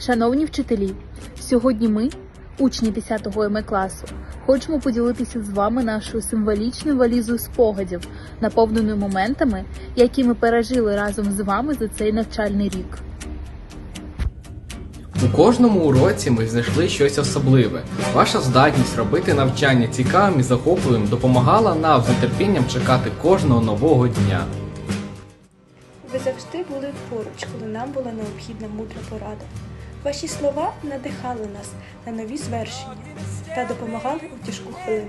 Шановні вчителі, сьогодні ми, учні 10 ЕМ класу, хочемо поділитися з вами нашою символічною валізою спогадів, наповненою моментами, які ми пережили разом з вами за цей навчальний рік. У кожному уроці ми знайшли щось особливе. Ваша здатність робити навчання цікавим і захопливим допомагала нам з нетерпінням чекати кожного нового дня. Завжди були поруч, коли нам була необхідна мудра порада. Ваші слова надихали нас на нові звершення та допомагали у тяжку хвилину.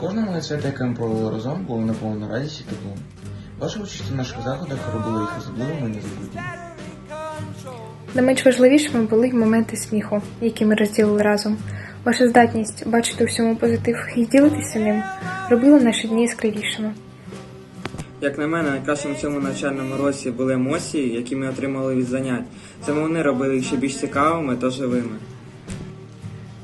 Кожна моя свята, яке ми провели разом, було наповнено радістю і теплом. Ваша участь у наших заходах робила їх особливими і незабутніми. Не менш важливішими були й моменти сміху, які ми розділили разом. Ваша здатність бачити у всьому позитив і ділитися ним робила наші дні яскравішими. Як на мене, найкращим у цьому навчальному році були емоції, які ми отримали від занять. Саме вони робили їх ще більш цікавими та живими.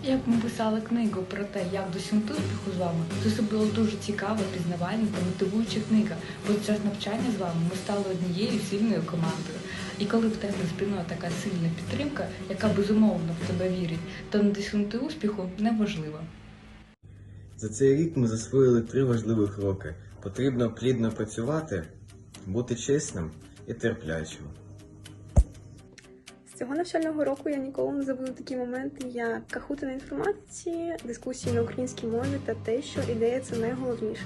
Як ми писали книгу про те, як досягнути успіху з вами, це було дуже цікава, пізнавальна та мотивуюча книга. Бо під час навчання з вами ми стали однією сильною командою. І коли в тебе спільна така сильна підтримка, яка безумовно в тебе вірить, то не досягнути успіху неможливо. За цей рік ми засвоїли три важливих роки. Потрібно плідно працювати, бути чесним і терплячим. З цього навчального року я ніколи не забуду такі моменти, як кахути на інформації, дискусії на українській мові та те, що ідея це найголовніше.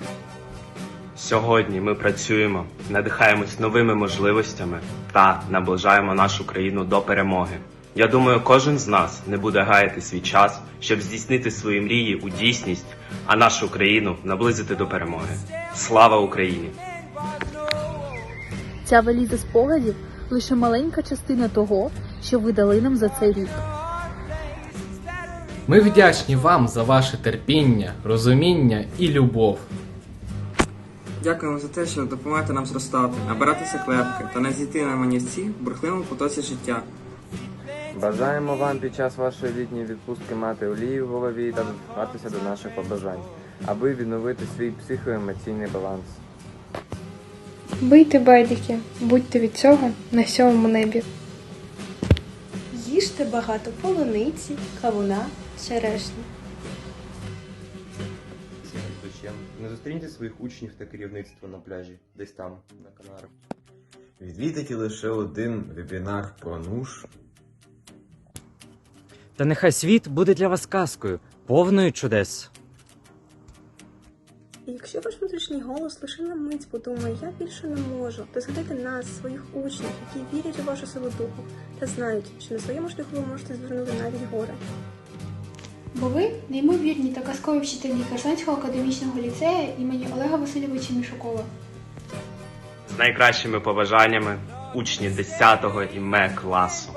Сьогодні ми працюємо, надихаємось новими можливостями та наближаємо нашу країну до перемоги. Я думаю, кожен з нас не буде гаяти свій час, щоб здійснити свої мрії у дійсність, а нашу країну наблизити до перемоги. Слава Україні! Ця валіза спогадів лише маленька частина того, що ви дали нам за цей рік. Ми вдячні вам за ваше терпіння, розуміння і любов. Дякуємо за те, що допомагаєте нам зростати, набиратися клепки та не зійти на манівці в бурхливому потоці життя. Бажаємо вам під час вашої літньої відпустки мати олію в голові та дослухатися до наших побажань, аби відновити свій психоемоційний баланс. Бийте байдики, будьте від цього на сьомому небі. Їжте багато полуниці, кавуна, черешні. Не зустріньте своїх учнів та керівництва на пляжі, десь там, на Канарах. Відвідайте лише один вебінар про нуж. Та нехай світ буде для вас казкою, повною чудес. І якщо ваш внутрішній голос лише на мить подумає, я більше не можу, то згадайте нас, своїх учнів, які вірять у вашу силу духу та знають, що на своєму шляху ви можете звернути навіть горе. Бо ви неймовірні та казкові вчителі Херсонського академічного ліцею імені Олега Васильовича Мішукова. З найкращими побажаннями учні 10-го іме класу.